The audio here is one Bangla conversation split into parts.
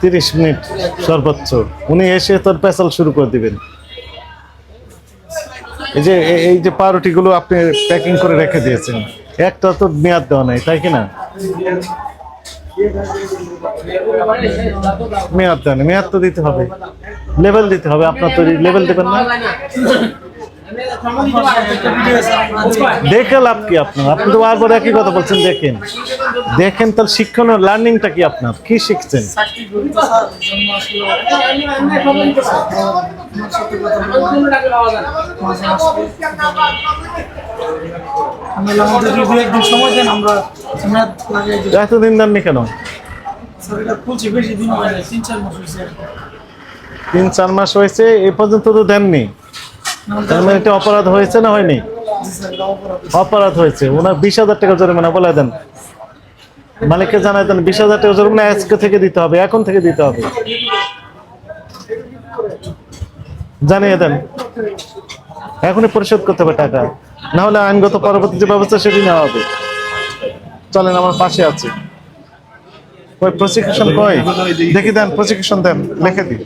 তিরিশ মিনিট সর্বোচ্চ। উনি এসে তোর পেশাল শুরু করে দিবেন। এই যে এই যে পাউরুটিগুলো আপনি প্যাকিং করে রেখে দিয়েছেন, একটা তো মেয়াদ দেওয়া নাই, তাই কি না? মেয়াদ দেন মেয়াদ তো দিতে হবে। লেভেল দিতে হবে, আপনার তৈরি লেভেল দেবেন না? দেখে লাভ কি আপনার? আপনি তো বারবার একই কথা বলছেন, দেখেন। দেখেন তার শিক্ষণ লার্নিংটা কি আপনার? কি শিখছেন? এতদিন দেননি কেন? তিন চার মাস হয়েছে, এ পর্যন্ত তো দেননি। মানে অপরাধ হয়েছে না হয়নি? অপরাধ হয়েছে। ওনার বিশ হাজার টাকা জরিমানা, বলে দেন। মালিককে জানাই দেন, বিশ হাজার টাকা জরিমানা আজকে থেকে দিতে হবে, এখন থেকে দিতে হবে। জানিয়ে দেন। এখনই পরিশোধ করতে হবে টাকা। না হলে আইনগত পরবর্তী যে ব্যবস্থা সেটি নেওয়া হবে। চলেন, আমার পাশে আছে। প্রসিকিউশন কই? দেখি দেন প্রসিকিউশন দেন, লিখে দিন।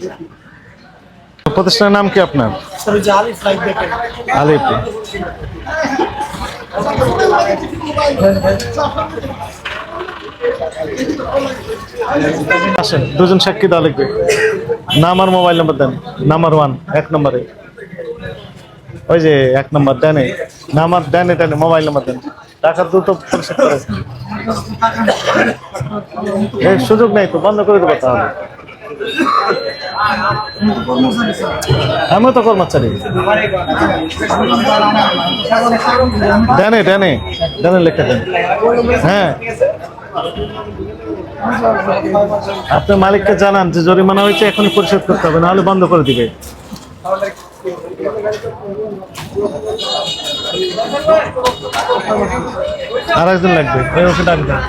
প্রতিষ্ঠানের নাম কি আপনার? আলিফ আসেন দুজন সাক্ষী দেওয়া লিখবে নাম আর মোবাইল নাম্বার দেন। নাম্বার ওয়ান এক নম্বরে। ওই যে এক নম্বর দেনে নাম্বার দেনে দেনে মোবাইল নাম্বার দেন। টাকা দ্রুত পরিশোধ করে এই সুযোগ নেই তো বন্ধ করে দেবো তাহলে। আমিও তো কর্মচারী। ডানে ডানে ডানে লিখে, দেন। হ্যাঁ। আপনার মালিককে জানান যে জরিমানা হয়েছে, এখনই পরিশোধ করতে হবে, নাহলে বন্ধ করে দিবে। আর একজন লাগবে। ওকে ডাক দেন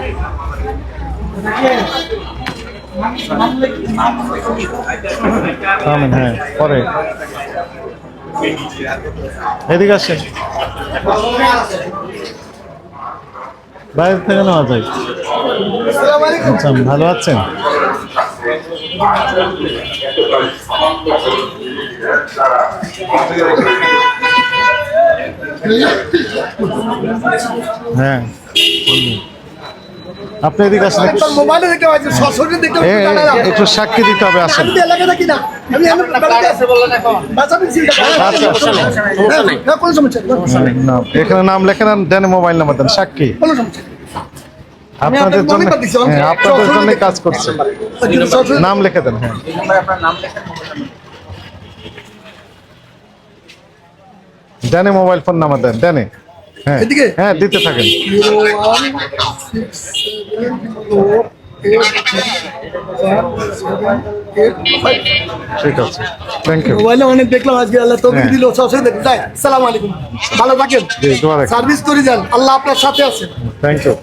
থামেন, হ্যাঁ পরে। এদিকে আসেন। বাইরে থেকে নেওয়া যায়। আচ্ছা ভালো আছেন? হ্যাঁ। আপনি এদিকে আসেন। একটু সাক্ষী দিতে হবে আসেন। এখানে। নাম লেখেন দেন মোবাইল নাম্বার দেন সাক্ষী। আপনাদের জন্য হ্যাঁ আপনাদের জন্য কাজ করছে। নাম লিখে দেন হ্যাঁ। দেনে মোবাইল ফোন নাম্বার দেন দেনে। হ্যাঁ এদিকে? হ্যাঁ দিতে থাকেন। ঠিক আছে। থ্যাংক ইউ মোবাইলে অনেক দেখলাম আজকে আল্লাহ তৌফিক হ্যাঁ। দিল সরাসরি দেখুন যাই সালাম আলাইকুম। ভালো থাকেন। সার্ভিস করে যান। আল্লাহ আপনার সাথে থ্যাংক ইউ।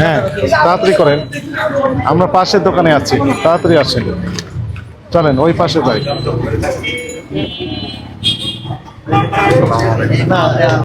হ্যাঁ তাড়াতাড়ি করেন। আমরা পাশের দোকানে আছি। তাড়াতাড়ি আসেন। চলেন ওই পাশে যাই। 我的妈呀